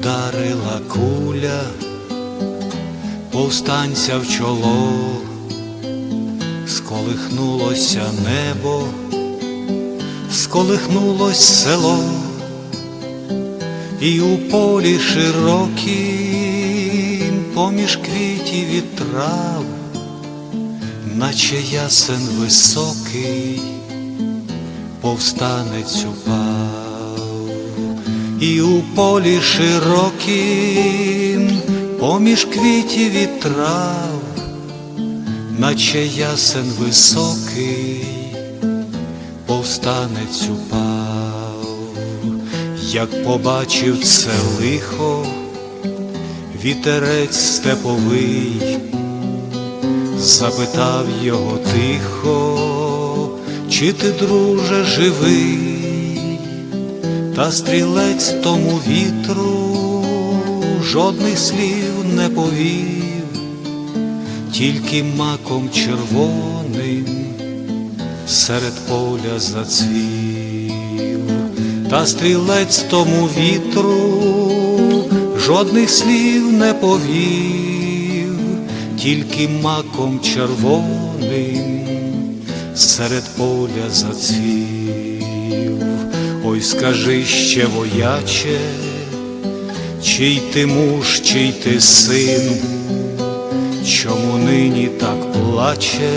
вдарила куля, повстанця в чоло, сколихнулося небо, сколихнулось село, і у полі широкім, поміж квітів і трав, наче ясен високий, повстанець упав, і у полі широкім, поміж квітів і трав, наче ясен високий, повстанець упав, як побачив це лихо, вітерець степовий, запитав його тихо, чи ти, друже, живий, та стрілець тому вітру жодних слів не повів, тільки маком червоним серед поля зацвів, та стрілець тому вітру жодних слів не повів, тільки маком червоним серед поля зацвів. Ой, скажи ще, вояче, чий ти муж, чий ти син, чому нині так плаче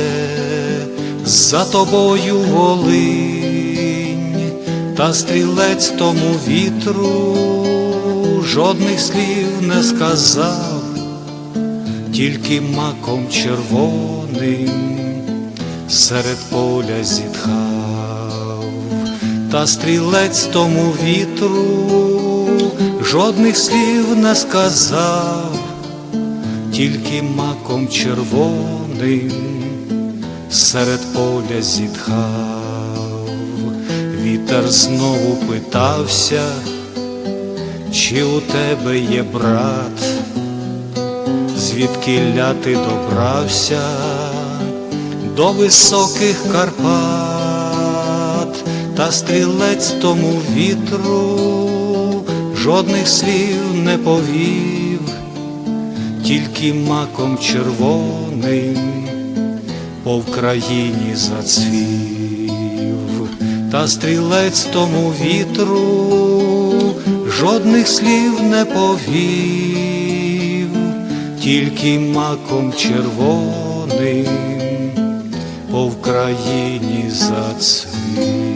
за тобою волинь, та стрілець тому вітру жодних слів не сказав, тільки маком червоним серед поля зітхав, та стрілець тому вітру. Жодних слів не сказав, тільки маком червоним серед поля зітхав, вітер знову питався, чи у тебе є брат, звідки ляти добрався до високих Карпат, та стрілець тому вітру жодних слів не повів, тільки маком червоним по Вкраїні зацвів, та стрілець тому вітру жодних слів не повів, тільки маком червоним по Вкраїні зацвів.